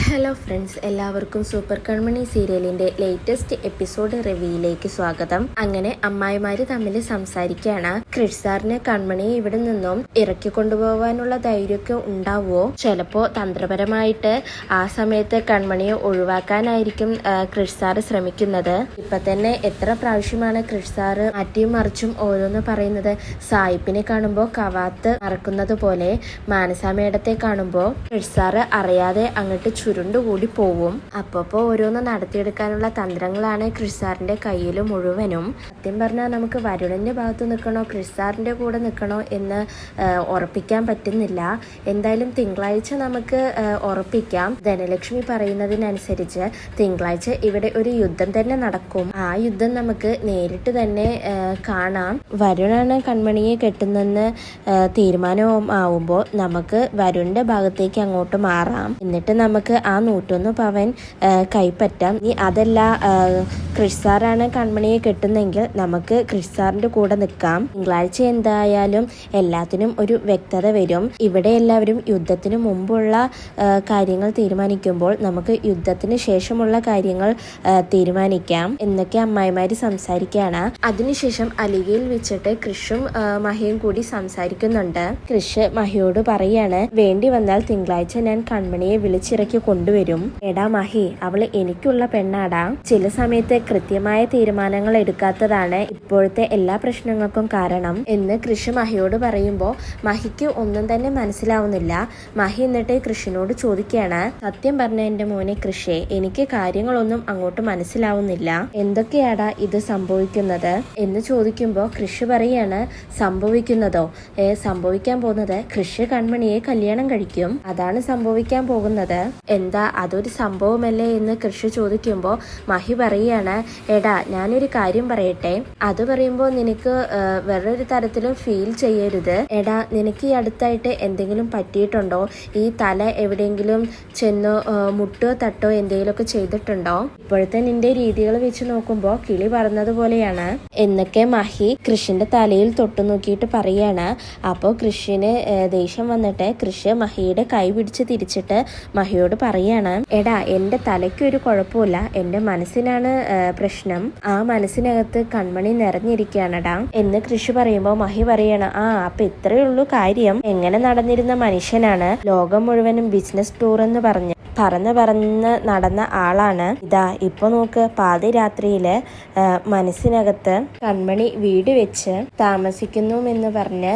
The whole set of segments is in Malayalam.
ഹലോ ഫ്രണ്ട്സ് എല്ലാവർക്കും സൂപ്പർ കൺമണി സീരിയലിന്റെ ലേറ്റസ്റ്റ് എപ്പിസോഡ് റിവ്യൂയിലേക്ക് സ്വാഗതം. അങ്ങനെ അമ്മായിമാര് തമ്മിൽ സംസാരിക്കുകയാണ് ക്രിഷ് സാറിന് കൺമണിയെ ഇവിടെ നിന്നും ഇറക്കി കൊണ്ടുപോകാനുള്ള ധൈര്യമൊക്കെ ഉണ്ടാവുമോ ചിലപ്പോ തന്ത്രപരമായിട്ട് ആ സമയത്ത് കൺമണിയെ ഒഴിവാക്കാനായിരിക്കും ക്രിഷ്സാറ് ക്രിഷ് സാറ് ശ്രമിക്കുന്നത്. ഇപ്പൊ തന്നെ എത്ര പ്രാവശ്യമാണ് ക്രിഷ് സാറ് മാറ്റിയും മറിച്ചും ഓരോന്ന് പറയുന്നത്? സായിപ്പിനെ കാണുമ്പോൾ കവാത്ത് മറക്കുന്നത് പോലെ മാനസാമേടത്തെ കാണുമ്പോൾ ക്രിഷ് സാറ് അറിയാതെ അങ്ങോട്ട് ചുരുണ്ടുകൂടി പോവും. അപ്പപ്പോ ഓരോന്ന് നടത്തിയെടുക്കാനുള്ള തന്ത്രങ്ങളാണ് ക്രിഷ് സാറിന്റെ കയ്യിൽ മുഴുവനും. സത്യം പറഞ്ഞാൽ നമുക്ക് വരുണന്റെ ഭാഗത്ത് നിൽക്കണോ ക്രിസ്സാറിന്റെ കൂടെ നിൽക്കണോ എന്ന് ഉറപ്പിക്കാൻ പറ്റുന്നില്ല. എന്തായാലും തിങ്കളാഴ്ച നമുക്ക് ഉറപ്പിക്കാം. ധനലക്ഷ്മി പറയുന്നതിനനുസരിച്ച് തിങ്കളാഴ്ച ഇവിടെ ഒരു യുദ്ധം തന്നെ നടക്കും. ആ യുദ്ധം നമുക്ക് നേരിട്ട് തന്നെ കാണാം. വരുണാണ് കൺമണിയെ കെട്ടുന്നെന്ന് തീരുമാനവും ആവുമ്പോൾ നമുക്ക് വരുണിന്റെ ഭാഗത്തേക്ക് അങ്ങോട്ട് മാറാം. എന്നിട്ട് നമുക്ക് ആ നൂറ്റൊന്ന് പവൻ കൈപ്പറ്റാം. ഇനി അതല്ല ക്രിസ്സാറാണ് കൺമണിയെ കെട്ടുന്നെങ്കിൽ നമുക്ക് ക്രിഷ് സാറിന്റെ കൂടെ നിൽക്കാം. തിങ്കളാഴ്ച എന്തായാലും എല്ലാത്തിനും ഒരു വ്യക്തത വരും. ഇവിടെ എല്ലാവരും യുദ്ധത്തിന് മുമ്പുള്ള കാര്യങ്ങൾ തീരുമാനിക്കുമ്പോൾ നമുക്ക് യുദ്ധത്തിന് ശേഷമുള്ള കാര്യങ്ങൾ തീരുമാനിക്കാം. എന്നൊക്കെ അമ്മായിമാര് സംസാരിക്കുകയാണ് അതിനുശേഷം അലികയിൽ വെച്ചിട്ട് കൃഷും മഹിയും കൂടി സംസാരിക്കുന്നുണ്ട്. കൃഷ് മഹയോട് പറയാണ് വേണ്ടി വന്നാൽ തിങ്കളാഴ്ച ഞാൻ കൺമണിയെ വിളിച്ചിറക്കി കൊണ്ടുവരും. എടാ മഹി അവൾ എനിക്കുള്ള പെണ്ണാടാ. ചില സമയത്ത് കൃത്യമായ തീരുമാനങ്ങൾ എടുക്കാത്തതാണ് ഇപ്പോഴത്തെ എല്ലാ പ്രശ്നങ്ങൾക്കും കാരണം. എന്ന് കൃഷി മഹിയോട് പറയുമ്പോൾ മഹിക്ക് ഒന്നും തന്നെ മനസ്സിലാവുന്നില്ല. മഹി എന്നിട്ട് കൃഷിനോട് ചോദിക്കുകയാണ് സത്യം പറഞ്ഞ എന്റെ മോനെ കൃഷി എനിക്ക് കാര്യങ്ങളൊന്നും അങ്ങോട്ട് മനസ്സിലാവുന്നില്ല. എന്തൊക്കെയാടാ ഇത് സംഭവിക്കുന്നത്? എന്ന് ചോദിക്കുമ്പോൾ കൃഷി പറയാണ് സംഭവിക്കുന്നതോ? സംഭവിക്കാൻ പോകുന്നത് കൃഷി കൺമണിയെ കല്യാണം കഴിക്കും. അതാണ് സംഭവിക്കാൻ പോകുന്നത്. എന്താ അതൊരു സംഭവമല്ലേ എന്ന് കൃഷി ചോദിക്കുമ്പോൾ മഹി പറയാണ് എടാ ഞാനൊരു കാര്യം പറയട്ടെ. അത് പറയുമ്പോൾ നിനക്ക് വേറൊരു തരത്തിലും ഫീൽ ചെയ്യരുത്. എടാ നിനക്ക് ഈ അടുത്തായിട്ട് എന്തെങ്കിലും പറ്റിയിട്ടുണ്ടോ? ഈ തല എവിടെയെങ്കിലും ചെന്നോ മുട്ടോ തട്ടോ എന്തെങ്കിലുമൊക്കെ ചെയ്തിട്ടുണ്ടോ? ഇപ്പോഴത്തെ നിന്റെ രീതികൾ വെച്ച് നോക്കുമ്പോൾ കിളി പറഞ്ഞതുപോലെയാണ് എന്നൊക്കെ മഹി കൃഷിന്റെ തലയിൽ തൊട്ടു നോക്കിയിട്ട് പറയാണ്. അപ്പോൾ കൃഷിന് ദേഷ്യം വന്നിട്ട് കൃഷി മഹിയുടെ കൈ പിടിച്ച് തിരിച്ചിട്ട് മഹിയോട് പറയാണ് എടാ എന്റെ തലയ്ക്ക് ഒരു കുഴപ്പമില്ല. എന്റെ മനസ്സിനാണ് പ്രശ്നം. ആ മനസ്സിനകത്ത് കൺമണി നിറഞ്ഞിരിക്കുകയാണടാ. എന്ന് കൃഷി പറയുമ്പോൾ മഹി പറയാണ് ആ അപ്പൊ ഇത്രയേ ഉള്ളൂ കാര്യം. എങ്ങനെ നടന്നിരുന്ന മനുഷ്യനാണ് ലോകം മുഴുവനും ബിസിനസ് ടൂർ എന്ന് പറഞ്ഞു പറന്ന് പറന്ന് നടന്ന ആളാണ്. ഇതാ ഇപ്പൊ നോക്ക് പാതിരാത്രിയിൽ രാത്രിയിൽ മനസ്സിനകത്ത് കൺമണി വീട് വെച്ച് താമസിക്കുന്നു എന്ന് പറഞ്ഞ്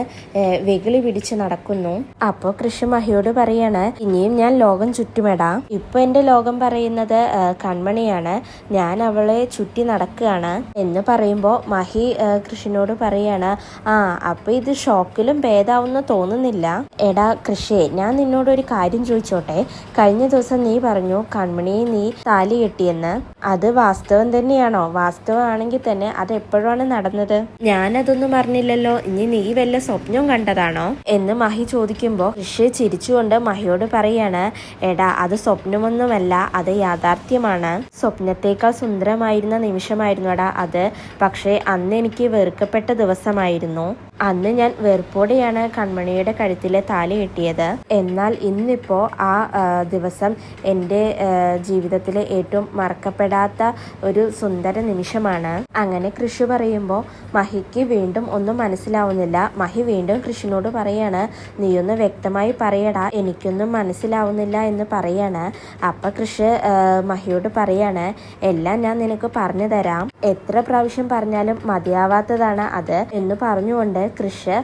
വെകിളി പിടിച്ച് നടക്കുന്നു. അപ്പോ കൃഷി മഹിയോട് പറയാണ് ഇനിയും ഞാൻ ലോകം ചുറ്റുമെടാ ഇപ്പൊ എന്റെ ലോകം പറയുന്നത് കൺമണിയാണ്. ഞാൻ അവളെ ചുറ്റി നടക്കുകയാണ് എന്ന് പറയുമ്പോ മഹി കൃഷിനോട് പറയാണ് ആ അപ്പൊ ഇത് ഷോക്കിലും ഭേദാവുന്ന തോന്നുന്നില്ല? എടാ കൃഷി ഞാൻ നിന്നോട് ഒരു കാര്യം ചോദിച്ചോട്ടെ. കഴിഞ്ഞ ദിവസം നീ പറഞ്ഞു കൺമണിയെ നീ താലി കെട്ടിയെന്ന്. അത് വാസ്തവം തന്നെയാണോ? വാസ്തവമാണെങ്കിൽ തന്നെ അത് എപ്പോഴാണ് നടന്നത്? ഞാനതൊന്നും അറിഞ്ഞില്ലല്ലോ. ഇനി നീ വല്ല സ്വപ്നം കണ്ടതാണോ? എന്ന് മഹി ചോദിക്കുമ്പോൾ കൃഷി ചിരിച്ചുകൊണ്ട് മഹിയോട് പറയാണ് എടാ അത് സ്വപ്നമൊന്നുമല്ല അത് യാഥാർത്ഥ്യമാണ്. സ്വപ്നത്തേക്കാൾ സുന്ദരമായിരുന്ന നിമിഷമായിരുന്നു അത്. പക്ഷേ അന്ന് എനിക്ക് വെറുക്കപ്പെട്ട ദിവസമായിരുന്നു. അന്ന് ഞാൻ വെറുപ്പോടെയാണ് കൺമണിയുടെ കഴുത്തിലെ താലി കെട്ടിയത്. എന്നാൽ ഇന്നിപ്പോൾ ആ ദിവസം എന്റെ ജീവിതത്തിലെ ഏറ്റവും മറക്കപ്പെടാത്ത ഒരു സുന്ദര നിമിഷമാണ്. അങ്ങനെ കൃഷി പറയുമ്പോൾ മഹിക്ക് വീണ്ടും ഒന്നും മനസ്സിലാവുന്നില്ല. മഹി വീണ്ടും കൃഷിനോട് പറയാണ് നീയൊന്ന് വ്യക്തമായി പറയടാ എനിക്കൊന്നും മനസ്സിലാവുന്നില്ല എന്ന് പറയാണ്. അപ്പം കൃഷി മഹിയോട് പറയാണ് എല്ലാം ഞാൻ നിനക്ക് പറഞ്ഞു തരാം. എത്ര പ്രാവശ്യം പറഞ്ഞാലും മതിയാവാത്തതാണ് അത് എന്ന് പറഞ്ഞുകൊണ്ട് കൃഷ്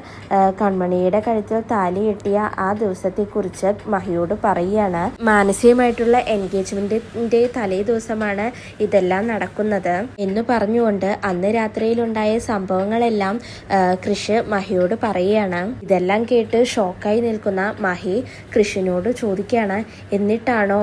കൺമണിയുടെ കഴുത്തിൽ താലി കെട്ടിയ ആ ദിവസത്തെക്കുറിച്ച് മഹിയോട് പറയുകയാണ്. മാനസികമായിട്ടുള്ള എൻഗേജ്മെന്റിന്റെ തലേ ദിവസമാണ് ഇതെല്ലാം നടക്കുന്നത് എന്ന് പറഞ്ഞുകൊണ്ട് അന്ന് രാത്രിയിലുണ്ടായ സംഭവങ്ങളെല്ലാം കൃഷ് മഹിയോട് പറയുകയാണ്. ഇതെല്ലാം കേട്ട് ഷോക്കായി നിൽക്കുന്ന മഹി കൃഷിനോട് ചോദിക്കുകയാണ്. എന്നിട്ടാണോ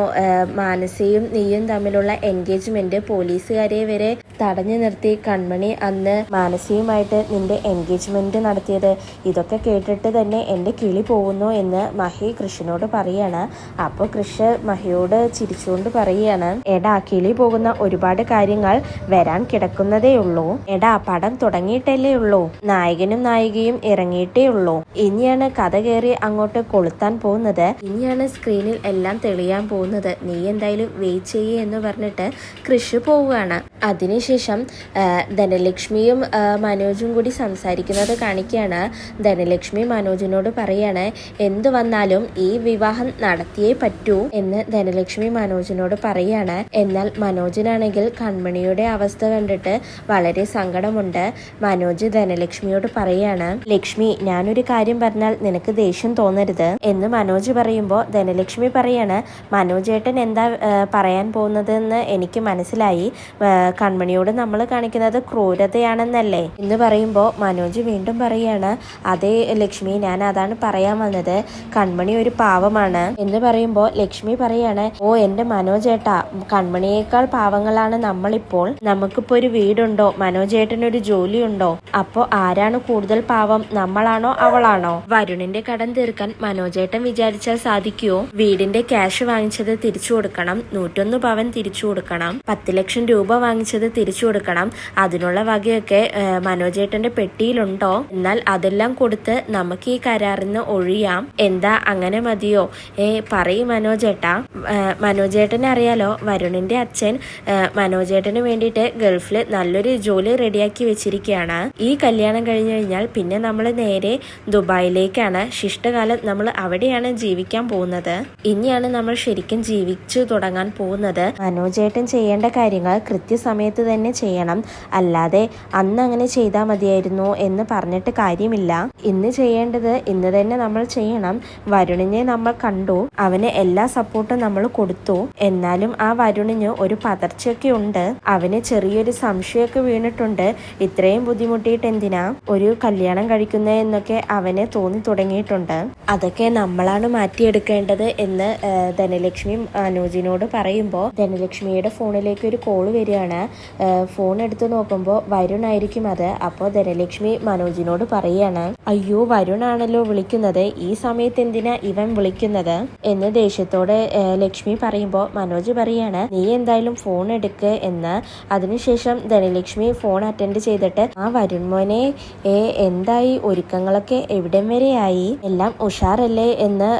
മാനസിയും നീയും തമ്മിലുള്ള എൻഗേജ്മെന്റ് പോലീസുകാരെ വരെ തടഞ്ഞു തടഞ്ഞു നിർത്തി കൺമണി അന്ന് മാനസികമായിട്ട് നിന്റെ എൻഗേജ്മെന്റ് നടത്തിയത്. ഇതൊക്കെ കേട്ടിട്ട് തന്നെ എന്റെ കിളി പോകുന്നു എന്ന് മഹി കൃഷിനോട് പറയാണ്. അപ്പോൾ കൃഷ് മഹിയോട് ചിരിച്ചുകൊണ്ട് പറയാണ് എടാ കിളി പോകുന്ന ഒരുപാട് കാര്യങ്ങൾ വരാൻ കിടക്കുന്നതേ ഉള്ളൂ. എടാ പടം തുടങ്ങിയിട്ടല്ലേ ഉള്ളൂ. നായകനും നായികയും ഇറങ്ങിയിട്ടേ ഉള്ളൂ. ഇനിയാണ് കഥ കയറി അങ്ങോട്ട് കൊളുത്താൻ പോകുന്നത്. ഇനിയാണ് സ്ക്രീനിൽ എല്ലാം തെളിയാൻ പോകുന്നത്. നീ എന്തായാലും വെയിറ്റ് ചെയ്യേ എന്ന് പറഞ്ഞിട്ട് കൃഷി പോവുകയാണ്. അതിനുശേഷം ആ, ധനലക്ഷ്മിയും മനോജും കൂടി സംസാരിക്കുന്നത് കാണിക്കുകയാണ്. ധനലക്ഷ്മി മനോജിനോട് പറയാണ് എന്തു വന്നാലും ഈ വിവാഹം നടത്തിയേ പറ്റൂ എന്ന് ധനലക്ഷ്മി മനോജിനോട് പറയാണ്. എന്നാൽ മനോജിനാണെങ്കിൽ കൺമണിയുടെ അവസ്ഥ കണ്ടിട്ട് വളരെ സങ്കടമുണ്ട്. മനോജ് ധനലക്ഷ്മിയോട് പറയാണ് ലക്ഷ്മി ഞാനൊരു കാര്യം പറഞ്ഞാൽ നിനക്ക് ദേഷ്യം തോന്നരുത് എന്ന് മനോജ് പറയുമ്പോൾ ധനലക്ഷ്മി പറയാണ് മനോജേട്ടൻ എന്താ പറയാൻ പോകുന്നതെന്ന് എനിക്ക് മനസ്സിലായി. കൺമണിയോട് നമ്മൾ കാണിക്കുന്നത് ക്രൂരതയാണെന്നല്ലേ? എന്ന് പറയുമ്പോൾ മനോജ് വീണ്ടും പറയാണ് അതേ ലക്ഷ്മി ഞാൻ അതാണ് പറയാൻ വന്നത്. കൺമണി ഒരു പാവമാണ്. എന്ന് പറയുമ്പോൾ ലക്ഷ്മി പറയാണ് ഓ എന്റെ മനോജേട്ടാ കൺമണിയേക്കാൾ പാവങ്ങളാണ് നമ്മളിപ്പോൾ. നമുക്കിപ്പോ ഒരു വീടുണ്ടോ? മനോജേട്ടനൊരു ജോലിയുണ്ടോ? അപ്പോ ആരാണ് കൂടുതൽ പാവം? നമ്മളാണോ അവളാണോ? വരുണിന്റെ കടം തീർക്കാൻ മനോജേട്ടൻ വിചാരിച്ചാൽ സാധിക്കുമോ വീടിന്റെ ക്യാഷ് വാങ്ങിച്ചത് തിരിച്ചു കൊടുക്കണം. നൂറ്റൊന്ന് പവൻ തിരിച്ചു കൊടുക്കണം. പത്ത് ലക്ഷം രൂപ വാങ്ങിച്ചത് തിരിച്ചു കൊടുക്കണം. അതിനുള്ള വകയൊക്കെ മനോജേട്ടന്റെ പെട്ടിയിലുണ്ടോ? എന്നാൽ അതെല്ലാം കൊടുത്ത് നമുക്ക് ഈ കരാറിൽ നിന്ന് ഒഴിയാം. എന്താ അങ്ങനെ മതിയോ? ഏ പറയും മനോജേട്ടാ. മനോജേട്ടനെ അറിയാലോ വരുണിന്റെ അച്ഛൻ മനോജേട്ടന് വേണ്ടിയിട്ട് ഗൾഫിൽ നല്ലൊരു ജോലി റെഡിയാക്കി വെച്ചിരിക്കുകയാണ് ഈ കല്യാണം കഴിഞ്ഞു കഴിഞ്ഞാൽ പിന്നെ നമ്മൾ നേരെ ദുബായിലേക്കാണ്. ശിഷ്ടകാലം നമ്മൾ അവിടെയാണ് ജീവിക്കാൻ പോകുന്നത്. ഇനിയാണ് നമ്മൾ ശരിക്കും ജീവിച്ചു തുടങ്ങാൻ പോകുന്നത്. മനോജേട്ടൻ ചെയ്യേണ്ട കാര്യങ്ങൾ കൃത്യസമയത്ത് തന്നെ ചെയ്യണം. അല്ലാതെ അന്ന് അങ്ങനെ ചെയ്താൽ മതിയായിരുന്നു എന്ന് പറഞ്ഞിട്ട് കാര്യമില്ല. ഇന്ന് ചെയ്യേണ്ടത് ഇന്ന് തന്നെ നമ്മൾ ചെയ്യണം. വരുണിനെ നമ്മൾ കണ്ടു. അവന് എല്ലാ സപ്പോർട്ടും നമ്മൾ കൊടുത്തു. എന്നാലും ആ വരുണിന് ഒരു പതർച്ചയൊക്കെ ഉണ്ട്. അവന് ചെറിയൊരു സംശയമൊക്കെ വീണിട്ടുണ്ട്. ഇത്രയും ബുദ്ധിമുട്ടിയിട്ട് എന്തിനാ? ഒരു കല്യാണം കഴിക്കുന്നത് എന്നൊക്കെ അവന് തോന്നി തുടങ്ങിയിട്ടുണ്ട്. അതൊക്കെ നമ്മളാണ് മാറ്റിയെടുക്കേണ്ടത് എന്ന് ധനലക്ഷ്മി അനുജിനോട് പറയുമ്പോൾ ധനലക്ഷ്മിയുടെ ഫോണിലേക്ക് ഒരു കോൾ വരികയാണ്. ഫോൺ എടുത്തു നോക്കുമ്പോൾ വരുൺ ആയിരിക്കും അത്. അപ്പോൾ ധനലക്ഷ്മി മനോജിനോട് പറയാണ് അയ്യോ വരുണാണല്ലോ വിളിക്കുന്നത്. ഈ സമയത്ത് എന്തിനാ ഇവൻ വിളിക്കുന്നത്? എന്ന് ദേഷ്യത്തോടെ ലക്ഷ്മി പറയുമ്പോൾ മനോജ് പറയാണ് നീ എന്തായാലും ഫോൺ എടുക്ക് എന്ന്. അതിനുശേഷം ധനലക്ഷ്മി ഫോൺ അറ്റൻഡ് ചെയ്തിട്ട് ആ വരുൺ മോനെ എന്തായി? ഒരുക്കങ്ങളൊക്കെ എവിടം വരെയായി എല്ലാം ഉഷാറല്ലേ? എന്ന്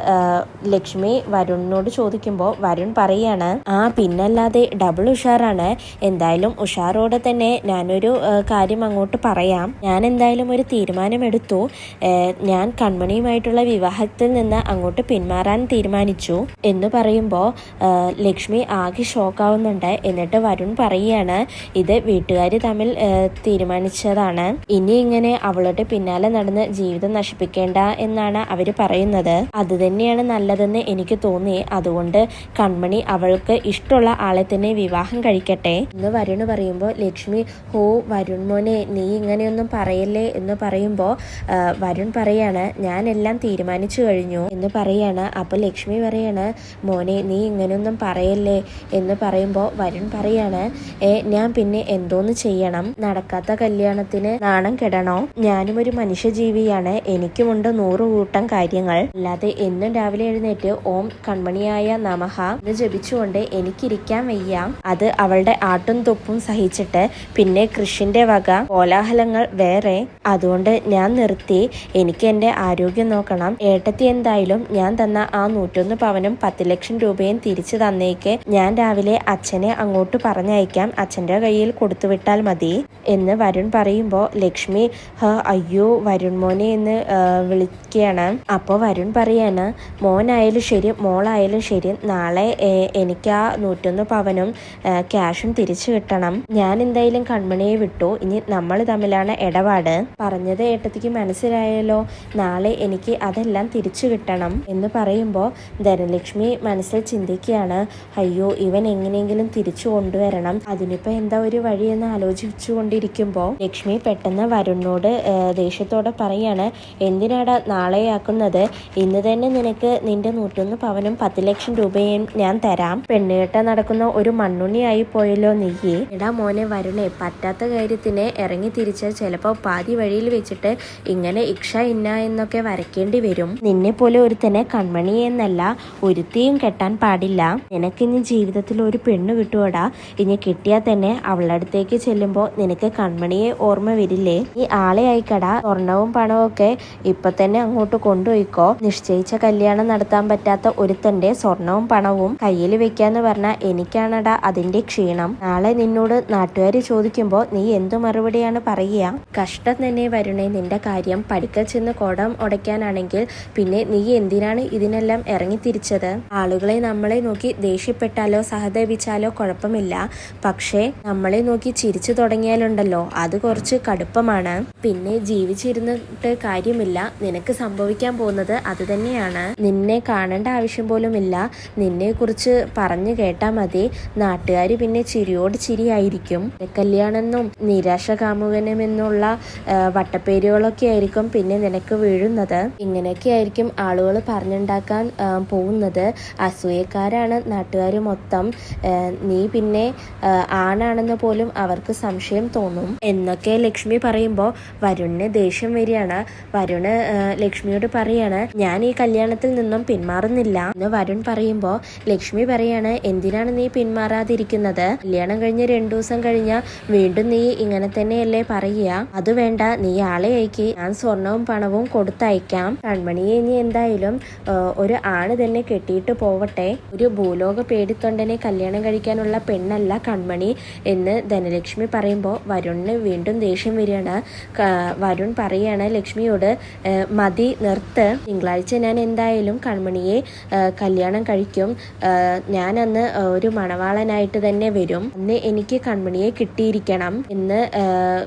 ലക്ഷ്മി വരുണിനോട് ചോദിക്കുമ്പോൾ വരുൺ പറയാണ് ആ പിന്നല്ലാതെ ഡബിൾ ഉഷാറാണ്. എന്തായാലും ഉഷാറോടെ തന്നെ ഞാനൊരു കാര്യം അങ്ങോട്ട് പറയാം. ഞാൻ എന്തായാലും ഒരു തീരുമാനമെടുത്തു. ഞാൻ കൺമണിയുമായിട്ടുള്ള വിവാഹത്തിൽ നിന്ന് അങ്ങോട്ട് പിന്മാറാൻ തീരുമാനിച്ചു എന്ന് പറയുമ്പോൾ ലക്ഷ്മി ആകെ ഷോക്കാവുന്നുണ്ട്. എന്നിട്ട് വരുൺ പറയുകയാണ് ഇത് വീട്ടുകാർ തമ്മിൽ തീരുമാനിച്ചതാണ്. ഇനി ഇങ്ങനെ അവളുടെ പിന്നാലെ നടന്ന് ജീവിതം നശിപ്പിക്കേണ്ട എന്നാണ് അവർ പറയുന്നത്. അത് തന്നെയാണ് നല്ലതെന്ന് എനിക്ക് തോന്നി. അതുകൊണ്ട് കൺമണി അവൾക്ക് ഇഷ്ടമുള്ള ആളെ തന്നെ വിവാഹം കഴിക്കട്ടെ. എന്ന് വരുണ് പറയുമ്പോൾ ലക്ഷ്മി ഹോ വരുൺ മോനെ നീ ഇങ്ങനെയൊന്നും പറയല്ലേ? എന്ന് പറയുമ്പോൾ വരുൺ പറയാണ് ഞാൻ എല്ലാം തീരുമാനിച്ചു കഴിഞ്ഞു എന്ന് പറയാണ്. അപ്പോൾ ലക്ഷ്മി പറയാണ് മോനെ നീ ഇങ്ങനെയൊന്നും പറയല്ലേ? എന്ന് പറയുമ്പോൾ വരുൺ പറയാണ് ഏ ഞാൻ പിന്നെ എന്തോന്ന് ചെയ്യണം? നടക്കാത്ത കല്യാണത്തിന് നാണം കെടണോ? ഞാനും ഒരു മനുഷ്യജീവിയാണ്. എനിക്കുമുണ്ട് നൂറ് കൂട്ടം കാര്യങ്ങൾ. അല്ലാതെ എന്നും രാവിലെ എഴുന്നേറ്റ് ഓം കൺമണിയായ നമഹ എന്ന് ജപിച്ചുകൊണ്ട് എനിക്കിരിക്കാൻ വയ്യ. അത് അവളുടെ ആട്ടും തൊപ്പും സഹിച്ചിട്ട് പിന്നെ കൃഷിന്റെ വക കോലാഹലങ്ങൾ വേറെ. അതുകൊണ്ട് ഞാൻ നിർത്തി. എനിക്ക് എന്റെ ആരോഗ്യം നോക്കണം. ഏട്ടത്തി എന്തായാലും ഞാൻ തന്ന ആ നൂറ്റൊന്ന് പവനും പത്ത് ലക്ഷം രൂപയും തിരിച്ചു തന്നേക്ക്. ഞാൻ രാവിലെ അച്ഛനെ അങ്ങോട്ട് പറഞ്ഞയക്കാം. അച്ഛന്റെ കയ്യിൽ കൊടുത്തുവിട്ടാൽ മതി എന്ന് വരുൺ പറയുമ്പോൾ ലക്ഷ്മി "ഹ, അയ്യോ വരുൺ മോനെ എന്ന് വിളിക്കുകയാണ് അപ്പോൾ വരുൺ പറയാണ് മോനായാലും ശരി മോളായാലും ശരി നാളെ എനിക്ക് ആ നൂറ്റൊന്ന് പവനും ക്യാഷും തിരിച്ചു കിട്ടണം. ഞാൻ എന്തായാലും കൺമണിയെ വിട്ടു. ഇനി നമ്മൾ തമ്മിലാണ് ഇടപാട്. പറഞ്ഞത് ഏട്ടത്തിക്ക് മനസ്സിലായല്ലോ. നാളെ എനിക്ക് അതെല്ലാം തിരിച്ചു കിട്ടണം എന്ന് പറയുമ്പോൾ ധനലക്ഷ്മി മനസ്സിൽ ചിന്തിക്കുകയാണ്. അയ്യോ ഇവൻ എങ്ങനെയെങ്കിലും തിരിച്ചു കൊണ്ടുവരണം. അതിനിപ്പോൾ എന്താ ഒരു വഴിയെന്ന് ആലോചിച്ചു കൊണ്ടിരിക്കുമ്പോൾ ലക്ഷ്മി പെട്ടെന്ന് വരുണിനോട് ദേഷ്യത്തോടെ പറയാണ് എന്തിനാടാ നാളെയാക്കുന്നത്? ഇന്ന് തന്നെ നിനക്ക് നിന്റെ നൂറ്റൊന്ന് പവനും പത്ത് ലക്ഷം രൂപയും ഞാൻ തരാം. പെണ്ണുകെട്ട നടക്കുന്ന ഒരു മണ്ണുണ്ണിയായി പോയല്ലോ നീ എടാ മോനെ വരുണേ പറ്റാത്ത കാര്യത്തിന് ഇറങ്ങി തിരിച്ച് ചിലപ്പോൾ പാതി വഴിയിൽ വെച്ചിട്ട് ഇങ്ങനെ ഇക്ഷ ഇന്ന എന്നൊക്കെ വരയ്ക്കേണ്ടി വരും. നിന്നെ പോലെ ഒരുത്തനെ കൺമണി എന്നല്ല ഒരുത്തിയും കെട്ടാൻ പാടില്ല. നിനക്കിനി ജീവിതത്തിൽ ഒരു പെണ്ണ് കിട്ടുവടാ. ഇനി കിട്ടിയാൽ തന്നെ അവളുടെ അടുത്തേക്ക് ചെല്ലുമ്പോൾ നിനക്ക് കൺമണിയെ ഓർമ്മ വരില്ലേ? ഈ ആളെ ആയിക്കടാ സ്വർണവും പണവും ഒക്കെ ഇപ്പൊ തന്നെ അങ്ങോട്ട് കൊണ്ടുപോയിക്കോ. നിശ്ചയിച്ച കല്യാണം നടത്താൻ പറ്റാത്ത ഒരുത്തന്റെ സ്വർണവും പണവും കയ്യിൽ വെക്കാന്ന് പറഞ്ഞാൽ എനിക്കാണടാ അതിന്റെ ക്ഷീണം. നാളെ നിന്നോട് നാട്ടുകാർ ചോദിക്കുമ്പോൾ നീ എന്തു മറുപടിയാണ് പറയുക? കഷ്ടം തന്നെ വരണേ നിന്റെ കാര്യം. പഠിക്കൽ ചെന്ന് കോടം ഉടയ്ക്കാനാണെങ്കിൽ പിന്നെ നീ എന്തിനാണ് ഇതിനെല്ലാം ഇറങ്ങി തിരിച്ചത് ആളുകളെ നമ്മളെ നോക്കി ദേഷ്യപ്പെട്ടാലോ സഹതപിച്ചാലോ കുഴപ്പമില്ല. പക്ഷേ നമ്മളെ നോക്കി ചിരിച്ചു തുടങ്ങിയാലുണ്ടല്ലോ അത് കുറച്ച് കടുപ്പമാണ്. പിന്നെ ജീവിച്ചിരുന്നിട്ട് കാര്യമില്ല. നിനക്ക് സംഭവിക്കാൻ പോകുന്നത് അത് തന്നെയാണ്. നിന്നെ കാണേണ്ട ആവശ്യം ഇല്ല നിന്നെ കുറിച്ച് പറഞ്ഞു കേട്ടാൽ മതി. നാട്ടുകാർ പിന്നെ ചിരിയോട് ചിരിയായിരിക്കും. കല്യാണെന്നും നിരാശ കാമുകനുമെന്നുള്ള വട്ടപ്പേരുകളൊക്കെ ആയിരിക്കും പിന്നെ നിനക്ക് വീഴുന്നത്. ഇങ്ങനെയൊക്കെ ആയിരിക്കും ആളുകൾ പറഞ്ഞുണ്ടാക്കാൻ പോകുന്നത്. അസൂയക്കാരാണ് നാട്ടുകാർ മൊത്തം. നീ പിന്നെ ആണാണെന്ന് പോലും അവർക്ക് സംശയം തോന്നും. എന്നൊക്കെ ലക്ഷ്മി പറയുമ്പോൾ വരുണിന് ദേഷ്യം വരികയാണ്. വരുണ് ലക്ഷ്മിയോട് പറയാണ് ഞാൻ ഈ കല്യാണത്തിൽ നിന്നും പിന്മാറുന്നില്ല. എന്ന് വരുൺ പറയുമ്പോൾ ലക്ഷ്മി പറയാണ് എന്തിനാണ് നീ പിന്മാറാതിരിക്കുന്നത്? കല്യാണം കഴിഞ്ഞ് രണ്ടു ദിവസം കഴിഞ്ഞാൽ വീണ്ടും നീ ഇങ്ങനെ തന്നെയല്ലേ പറയുക? അത് വേണ്ട നീ ആളെ അയക്കി. ഞാൻ സ്വർണവും പണവും കൊടുത്തയക്കാം. കൺമണിയെ ഇനി എന്തായാലും ഒരു ആണ് തന്നെ കെട്ടിയിട്ട് പോവട്ടെ. ഒരു ഭൂലോക പേടിത്തൊണ്ടനെ കല്യാണം കഴിക്കാനുള്ള പെണ്ണല്ല കൺമണി എന്ന് ധനലക്ഷ്മി പറയുമ്പോൾ വരുണിന് വീണ്ടും ദേഷ്യം വരികയാണ്. വരുൺ പറയാണ് ലക്ഷ്മിയോട് മതി നിർത്ത്. തിങ്കളാഴ്ച ഞാൻ എന്തായാലും കൺമണിയെ കല്യാണം കഴിക്കും. ഞാനന്ന് ഒരു മണവാളനായിട്ട് തന്നെ വരും. അന്ന് എനിക്ക് കൺമണിയെ കിട്ടിയിരിക്കണം എന്ന്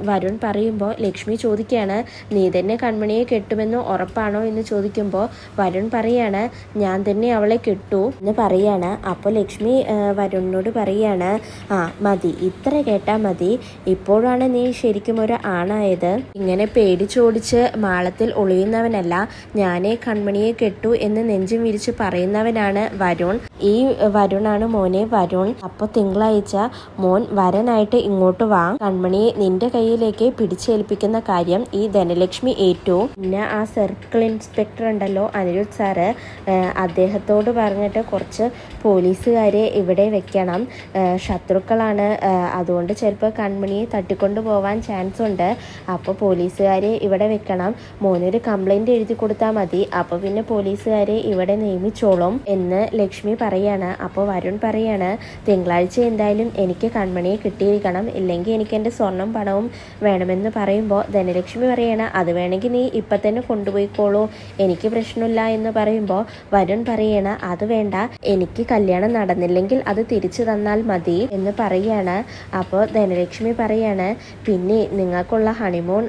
വരുൺ പറയുമ്പോൾ ലക്ഷ്മി ചോദിക്കുകയാണ് നീ തന്നെ കൺമണിയെ കെട്ടുമെന്ന് ഉറപ്പാണോ? എന്ന് ചോദിക്കുമ്പോൾ വരുൺ പറയാണ് ഞാൻ തന്നെ അവളെ കെട്ടു എന്ന് പറയാണ്. അപ്പോൾ ലക്ഷ്മി വരുണിനോട് പറയാണ് ആ മതി ഇത്ര കേട്ടാൽ മതി. ഇപ്പോഴാണ് നീ ശരിക്കും ഒരു ആണായത്. ഇങ്ങനെ പേടിച്ചോടിച്ച് മാളത്തിൽ ഒളിയുന്നവനല്ല ഞാനേ കൺമണിയെ കെട്ടു എന്ന് നെഞ്ചും വിരിച്ച് പറയുന്നവനാണ് വരുൺ. ഈ വരുണാണ് മോനെ വരുൺ. അപ്പോൾ തിങ്കളാഴ്ച മോൻ വരനായിട്ട് ഇങ്ങോട്ട് വാ. കൺമണിയെ നിന്റെ കയ്യിലേക്ക് പിടിച്ചേൽപ്പിക്കുന്ന കാര്യം ഈ ധനലക്ഷ്മി ഏറ്റു. പിന്നെ ആ സർക്കിൾ ഇൻസ്പെക്ടർ ഉണ്ടല്ലോ അനിരുദ്ധ് സാറ് അദ്ദേഹത്തോട് പറഞ്ഞിട്ട് കുറച്ച് പോലീസുകാരെ ഇവിടെ വെക്കണം. ശത്രുക്കളാണ്. അതുകൊണ്ട് ചിലപ്പോൾ കൺമണിയെ തട്ടിക്കൊണ്ടു പോവാൻ ചാൻസ് ഉണ്ട്. അപ്പോൾ പോലീസുകാരെ ഇവിടെ വെക്കണം. മോനൊരു കംപ്ലൈന്റ് എഴുതി കൊടുത്താൽ മതി. അപ്പോൾ പിന്നെ പോലീസുകാരെ ഇവിടെ നിയമിച്ചോളും എന്ന് ലക്ഷ്മി പറയാണ്. അപ്പോൾ വരുൺ പറയാണ് തിങ്കളാഴ്ച എന്തായാലും എനിക്ക് കൺമണിയെ കിട്ടിയിരിക്കണം ഇല്ലെങ്കിൽ എനിക്ക് എന്റെ സ്വർണം പണവും വേണമെന്ന് പറയുമ്പോൾ ധനലക്ഷ്മി പറയണ അത് വേണമെങ്കിൽ നീ ഇപ്പം തന്നെ കൊണ്ടുപോയിക്കോളൂ. എനിക്ക് പ്രശ്നമില്ല എന്ന് പറയുമ്പോൾ വരുൺ പറയണ അത് വേണ്ട. എനിക്ക് കല്യാണം നടന്നില്ലെങ്കിൽ അത് തിരിച്ചു തന്നാൽ മതി എന്ന് പറയാണ്. അപ്പോൾ ധനലക്ഷ്മി പറയാണ് പിന്നെ നിങ്ങൾക്കുള്ള ഹണിമൂൺ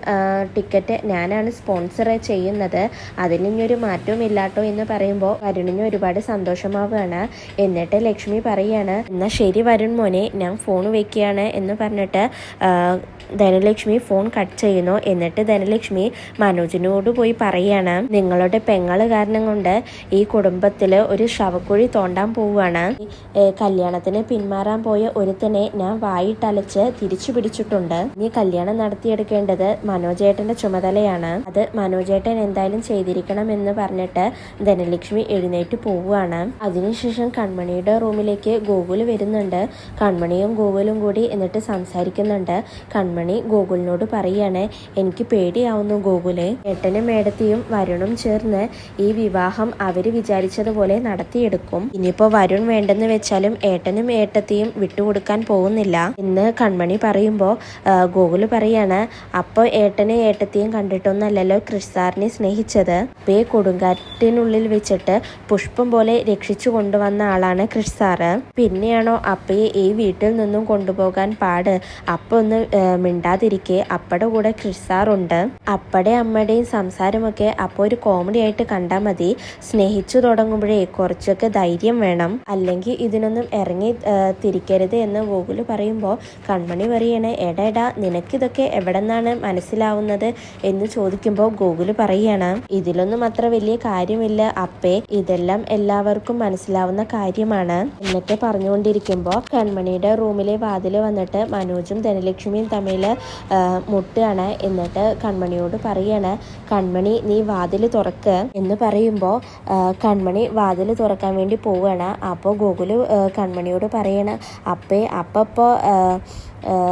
ടിക്കറ്റ് ഞാനാണ് സ്പോൺസർ ചെയ്യുന്നത്. അതിലിഞ്ഞൊരു മാറ്റവും ഇല്ലാട്ടോ എന്ന് പറയുമ്പോൾ വരുണിന് ഒരുപാട് സന്തോഷമാവുകയാണ്. എന്നിട്ട് ലക്ഷ്മി പറയാണ് എന്നാൽ ശരി വരുൺ മോനെ ഞാൻ ഫോൺ വെക്കുകയാണ്. എന്ന് പറഞ്ഞിട്ട് ധനലക്ഷ്മി ഫോൺ കട്ട് ചെയ്യുന്നു. എന്നിട്ട് ധനലക്ഷ്മി മനോജിനോട് പോയി പറയാണ് നിങ്ങളുടെ പെങ്ങൾ കാരണം കൊണ്ട് ഈ കുടുംബത്തിൽ ഒരു ശവക്കുഴി തോണ്ടാൻ പോവുകയാണ്. കല്യാണത്തിന് പിന്മാറാൻ പോയ ഒരുത്തനെ ഞാൻ വായിട്ടലച്ച് തിരിച്ചു പിടിച്ചിട്ടുണ്ട്. നീ കല്യാണം നടത്തിയെടുക്കേണ്ടത് മനോജേട്ടന്റെ ചുമതലയാണ്. അത് മനോജേട്ടൻ എന്തായാലും ചെയ്തിരിക്കണം എന്ന് പറഞ്ഞിട്ട് ധനലക്ഷ്മി എഴുന്നേറ്റ് പോവുകയാണ്. അതിനുശേഷം കൺമണിയുടെ റൂമിലേക്ക് ഗോകുൽ വരുന്നുണ്ട്. കൺമണിയും ഗോകുലും കൂടി എന്നിട്ട് സംസാരിക്കുന്നുണ്ട്. കൺമണി ഗോകുലിനോട് പറയാണ് എനിക്ക് പേടിയാവുന്നു ഗോകുലെ. ഏട്ടനും മേടത്തിയും വരുണും ചേർന്ന് ഈ വിവാഹം അവർ വിചാരിച്ചതുപോലെ നടത്തിയെടുക്കും. ഇനിയിപ്പോ വരുൺ വേണ്ടെന്ന് വെച്ചാലും ഏട്ടനും ഏട്ടത്തിയും വിട്ടുകൊടുക്കാൻ പോകുന്നില്ല. എന്ന് കൺമണി പറയുമ്പോ ഗോകുൽ പറയാണ് അപ്പൊ ഏട്ടനെ ഏട്ടത്തിയും കണ്ടിട്ടൊന്നല്ലല്ലോ ക്രിസ്താറിനെ സ്നേഹിച്ചത്? പേ കൊടുങ്കാറ്റിനുള്ളിൽ വെച്ചിട്ട് പുഷ്പം പോലെ രക്ഷിച്ചു കൊണ്ടുവന്ന ആളാണ് ക്രിസ് പിന്നെയാണോ അപ്പയെ ഈ വീട്ടിൽ നിന്നും കൊണ്ടുപോകാൻ പാട്? അപ്പൊ ഒന്ന് മിണ്ടാതിരിക്കെ അപ്പടെ കൂടെ ക്രിസാറുണ്ട് അപ്പടെ അമ്മയുടെയും സംസാരമൊക്കെ അപ്പോൾ ഒരു കോമഡി ആയിട്ട് കണ്ടാൽ മതി. സ്നേഹിച്ചു തുടങ്ങുമ്പോഴേ കുറച്ചൊക്കെ ധൈര്യം വേണം. അല്ലെങ്കിൽ ഇതിനൊന്നും ഇറങ്ങി തിരിക്കരുത് എന്ന് ഗോകുൽ പറയുമ്പോൾ കൺമണി പറയണ എടാ നിനക്കിതൊക്കെ എവിടെ നിന്നാണ് മനസ്സിലാവുന്നത്? എന്ന് ചോദിക്കുമ്പോൾ ഗോകുൽ പറയാണ് ഇതിലൊന്നും അത്ര വലിയ കാര്യമില്ല അപ്പേ ഇതെല്ലാം എല്ലാവർക്കും മനസ്സിലാവുന്ന കാര്യമാണ്. എന്നിട്ട് പറഞ്ഞുകൊണ്ടിരിക്കുമ്പോൾ കൺമണിയുടെ റൂമിലെ വാതിൽ വന്നിട്ട് മനോജും ധനലക്ഷ്മിയും തമ്മിൽ മുട്ടുകയാണ് എന്നിട്ട് കൺമണിയോട് പറയാണ് കൺമണി നീ വാതിൽ തുറക്ക്. എന്ന് പറയുമ്പോൾ കൺമണി വാതിൽ തുറക്കാൻ വേണ്ടി പോവുകയാണ്. അപ്പോൾ ഗോകുൽ കൺമണിയോട് പറയണ അപ്പേ അപ്പപ്പോൾ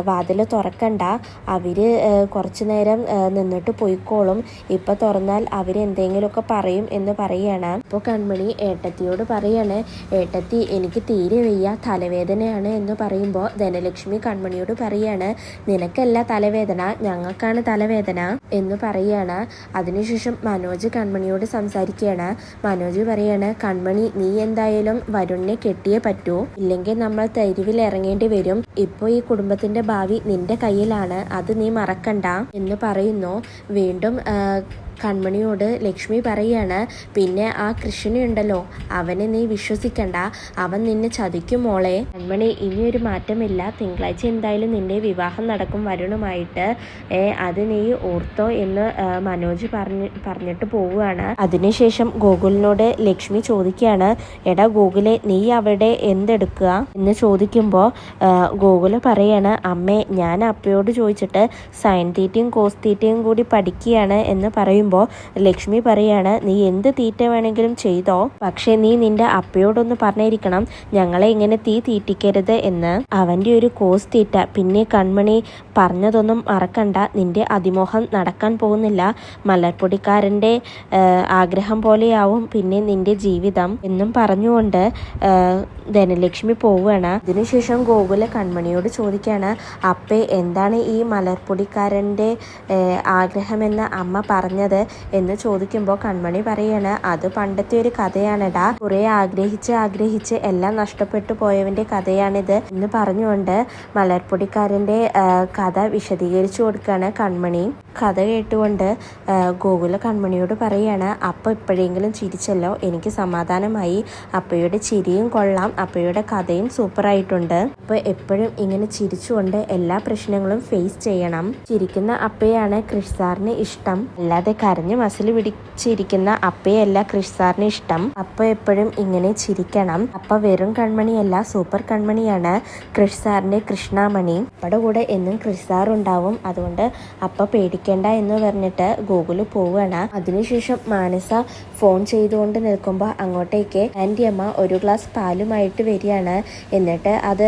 വാതിൽ തുറക്കണ്ട. അവർ കുറച്ച് നേരം നിന്നിട്ട് പോയിക്കോളും. ഇപ്പം തുറന്നാൽ അവർ എന്തെങ്കിലുമൊക്കെ പറയും എന്ന് പറയണം. അപ്പോൾ കൺമണി ഏട്ടത്തിയോട് പറയാണ് ഏട്ടത്തി എനിക്ക് തീരെ വയ്യ തലവേദനയാണ് എന്ന് പറയുമ്പോൾ ധനലക്ഷ്മി കൺമണിയോട് പറയാണ് നിനക്കല്ല തലവേദന ഞങ്ങൾക്കാണ് തലവേദന എന്ന് പറയാണ്. അതിനുശേഷം മനോജ് കൺമണിയോട് സംസാരിക്കുകയാണ്. മനോജ് പറയാണ് കൺമണി നീ എന്തായാലും വരുണിനെ കെട്ടിയേ പറ്റൂ. ഇല്ലെങ്കിൽ നമ്മൾ തെരുവിൽ ഇറങ്ങേണ്ടി വരും. ഇപ്പോൾ ഈ കുടുംബത്തിന്റെ ഭാവി നിന്റെ കയ്യിലാണ്. അത് നീ മറക്കണ്ട എന്ന് പറയുന്നു. വീണ്ടും കൺമണിയോട് ലക്ഷ്മി പറയാണ് പിന്നെ ആ കൃഷ്ണനുണ്ടല്ലോ അവനെ നീ വിശ്വസിക്കണ്ട. അവൻ നിന്നെ ചതിക്കും മോളെ. കൺമണി ഇനിയൊരു മാറ്റമില്ല. തിങ്കളാഴ്ച എന്തായാലും നിന്റെ വിവാഹം നടക്കും വരുണുമായിട്ട്. അത് നീ ഓർത്തോ എന്ന് മനോജ് പറഞ്ഞ് പറഞ്ഞിട്ട് പോവുകയാണ്. അതിനുശേഷം ഗോകുലിനോട് ലക്ഷ്മി ചോദിക്കുകയാണ് എടാ ഗോകുലെ നീ അവിടെ എന്തെടുക്കുക? എന്ന് ചോദിക്കുമ്പോൾ ഗോകുല പറയാണ് അമ്മേ ഞാൻ അപ്പയോട് ചോദിച്ചിട്ട് സൈൻ തീറ്റയും കോസ് തീറ്റയും കൂടി പഠിക്കുകയാണ് എന്ന് പറയുമ്പോൾ ലക്ഷ്മി പറയാണ് നീ എന്ത് തീറ്റ വേണമെങ്കിലും ചെയ്തോ പക്ഷേ നീ നിന്റെ അപ്പയോടൊന്ന് പറഞ്ഞിരിക്കണം ഞങ്ങളെ ഇങ്ങനെ തീ തീറ്റിക്കരുത് എന്ന്. അവന്റെ ഒരു കോസ് തീറ്റ. പിന്നെ കൺമണി പറഞ്ഞതൊന്നും മറക്കണ്ട. നിന്റെ അതിമോഹം നടക്കാൻ പോകുന്നില്ല. മലർപ്പൊടിക്കാരന്റെ ആഗ്രഹം പോലെയാവും പിന്നെ നിന്റെ ജീവിതം എന്നും പറഞ്ഞുകൊണ്ട് ധനലക്ഷ്മി പോവുകയാണ്. അതിനുശേഷം ഗോകുല കൺമണിയോട് ചോദിക്കുകയാണ് അപ്പേ എന്താണ് ഈ മലർപ്പൊടിക്കാരന്റെ ആഗ്രഹമെന്ന് അമ്മ പറഞ്ഞത്? എന്ന് ചോദിക്കുമ്പോൾ കൺമണി പറയാണ് അത് പണ്ടത്തെ ഒരു കഥയാണെടാ. കുറെ ആഗ്രഹിച്ച് ആഗ്രഹിച്ച് എല്ലാം നഷ്ടപ്പെട്ടു പോയവന്റെ കഥയാണിത്. എന്ന് പറഞ്ഞുകൊണ്ട് മലർപ്പൊടിക്കാരന്റെ കഥ വിശദീകരിച്ചു കൊടുക്കുകയാണ് കൺമണി. കഥ കേട്ടുകൊണ്ട് ഗോകുല കൺമണിയോട് പറയാണ് അപ്പ എപ്പോഴെങ്കിലും ചിരിച്ചല്ലോ? എനിക്ക് സമാധാനമായി. അപ്പയുടെ ചിരിയും കൊള്ളാം. അപ്പയുടെ കഥയും സൂപ്പറായിട്ടുണ്ട്. അപ്പോൾ എപ്പോഴും ഇങ്ങനെ ചിരിച്ചുകൊണ്ട് എല്ലാ പ്രശ്നങ്ങളും ഫേസ് ചെയ്യണം. ചിരിക്കുന്ന അപ്പയാണ് കൃഷ് സാറിന് ഇഷ്ടം. അല്ലാതെ കരഞ്ഞ് മസിൽ പിടിച്ചിരിക്കുന്ന അപ്പയല്ല കൃഷ് സാറിന് ഇഷ്ടം. അപ്പ എപ്പോഴും ഇങ്ങനെ ചിരിക്കണം. അപ്പ വെറും കൺമണിയല്ല സൂപ്പർ കൺമണിയാണ് കൃഷ് സാറിന്റെ കൃഷ്ണാമണി. അപ്പയുടെ കൂടെ എന്നും കൃഷ് സാർ ഉണ്ടാവും. അതുകൊണ്ട് അപ്പ പേടിക്കേണ്ട എന്ന് പറഞ്ഞിട്ട് ഗൂഗിൾ പോവുകയാണ്. അതിനുശേഷം മാനസ ഫോൺ ചെയ്തുകൊണ്ട് നിൽക്കുമ്പോൾ അങ്ങോട്ടേക്ക് ആന്റി അമ്മ ഒരു ഗ്ലാസ് പാലുമായിട്ട് വരികയാണ്. എന്നിട്ട് അത്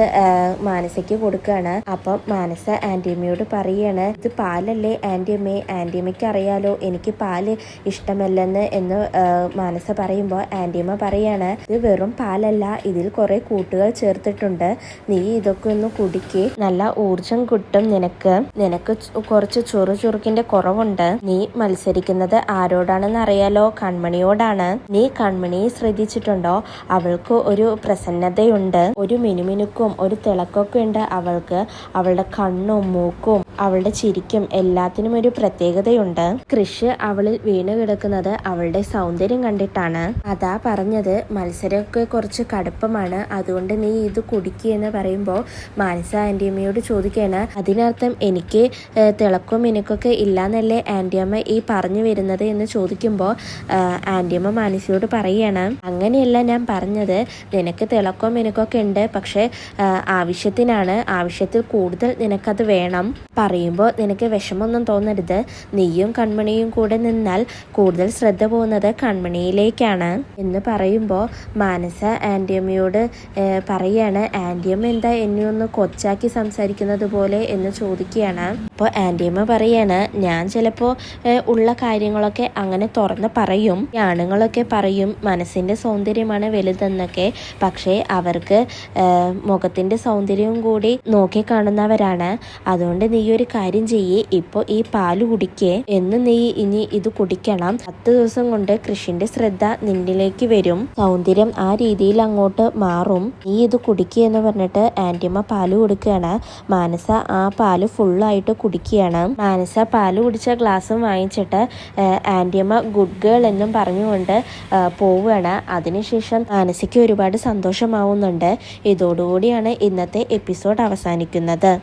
മാനസയ്ക്ക് കൊടുക്കുകയാണ്. അപ്പം മാനസ ആന്റിയമ്മയോട് പറയുകയാണ് ഇത് പാലല്ലേ ആന്റിയമ്മേ ആന്റിയമ്മയ്ക്ക് അറിയാലോ എനിക്ക് പാൽ ഇഷ്ടമല്ലെന്ന് എന്ന് മാനസ പറയുമ്പോൾ ആന്റിയമ്മ പറയാണ് ഇത് വെറും പാലല്ല ഇതിൽ കുറെ കൂട്ടുകൾ ചേർത്തിട്ടുണ്ട്. നീ ഇതൊക്കെ ഒന്ന് കുടിക്ക്. നല്ല ഊർജം കിട്ടും നിനക്ക്. നിനക്ക് കുറച്ച് ചുറു ചുറുക്കിന്റെ കുറവുണ്ട്. നീ മത്സരിക്കുന്നത് ആരോടാണെന്ന് അറിയാലോ? കൺമണിയോടാണ്. നീ കൺമണിയെ ശ്രദ്ധിച്ചിട്ടുണ്ടോ? അവൾക്ക് ഒരു പ്രസന്നതയുണ്ട്. ഒരു മിനുമിനുക്കും ഒരു തിളക്കൊക്കെ ഉണ്ട് അവൾക്ക്. അവളുടെ കണ്ണും മൂക്കും അവളുടെ ചിരിക്കും എല്ലാത്തിനും ഒരു പ്രത്യേകതയുണ്ട്. കൃഷ് അവളിൽ വീണ് കിടക്കുന്നത് അവളുടെ സൗന്ദര്യം കണ്ടിട്ടാണ്. അതാ പറഞ്ഞത് മത്സരമൊക്കെ കുറച്ച് കടുപ്പമാണ്. അതുകൊണ്ട് നീ ഇത് കുടിക്കുക എന്ന് പറയുമ്പോൾ മാനസ ആന്റിയമ്മയോട് ചോദിക്കുകയാണ് അതിനർത്ഥം എനിക്ക് തിളക്കും എനിക്കൊക്കെ ഇല്ലാന്നല്ലേ ആന്റിയമ്മ ഈ പറഞ്ഞു വരുന്നത്? എന്ന് ചോദിക്കുമ്പോൾ ആന്റിയമ്മ മാനസയോട് പറയുകയാണ് അങ്ങനെയല്ല ഞാൻ പറഞ്ഞത്. നിനക്ക് തിളക്കവും മിനുക്കൊക്കെ ഉണ്ട് പക്ഷേ ആവശ്യത്തിനാണ്. ആവശ്യത്തിൽ കൂടുതൽ നിനക്കത് വേണം. പറയുമ്പോൾ നിനക്ക് വിഷമമൊന്നും തോന്നരുത്. നീയും കൺമണിയും കൂടെ നിന്നാൽ കൂടുതൽ ശ്രദ്ധ പോകുന്നത് കൺമണിയിലേക്കാണ്. എന്ന് പറയുമ്പോൾ മാനസ ആന്റിയമ്മയോട് പറയാണ് ആന്റിയമ്മ എന്താ എന്നെ ഒന്ന് കൊച്ചാക്കി സംസാരിക്കുന്നത് പോലെ? എന്ന് ചോദിക്കുകയാണ്. അപ്പോൾ ആന്റിയമ്മ പറയാണ് ഞാൻ ചിലപ്പോൾ ഉള്ള കാര്യങ്ങളൊക്കെ അങ്ങനെ തുറന്ന് പറയും. ആണുങ്ങളൊക്കെ പറയും. മനസ്സിന്റെ സൗന്ദര്യമാണ് വലുതെന്നൊക്കെ. പക്ഷേ അവർക്ക് മുഖത്തിന്റെ സൗന്ദര്യവും കൂടി നോക്കി കാണുന്നവരാണ്. അതുകൊണ്ട് നീ ഒരു കാര്യം ചെയ്യേ. ഇപ്പോൾ ഈ പാൽ കുടിക്കേ. എന്ന് നീ ഇനി ഇത് കുടിക്കണം. പത്ത് ദിവസം കൊണ്ട് കൃഷിന്റെ ശ്രദ്ധ നിന്നിലേക്ക് വരും. സൗന്ദര്യം ആ രീതിയിൽ അങ്ങോട്ട് മാറും. നീ ഇത് കുടിക്കുക എന്ന് പറഞ്ഞിട്ട് ആന്റിമ്മ പാൽ കൊടുക്കുകയാണ്. മാനസ ആ പാൽ ഫുള്ളായിട്ട് കുടിക്കുകയാണ്. മാനസ പാൽ കുടിച്ച ഗ്ലാസും വാങ്ങിച്ചിട്ട് ആന്റിയമ്മ ഗുഡ് ഗേൾ എന്നും പറഞ്ഞുകൊണ്ട് പോവുകയാണ്. അതിനുശേഷം മാനസയ്ക്ക് ഒരുപാട് സന്തോഷമാവുന്നുണ്ട്. ഇതോടുകൂടിയാണ് ഇന്നത്തെ എപ്പിസോഡ് അവസാനിക്കുന്നത്.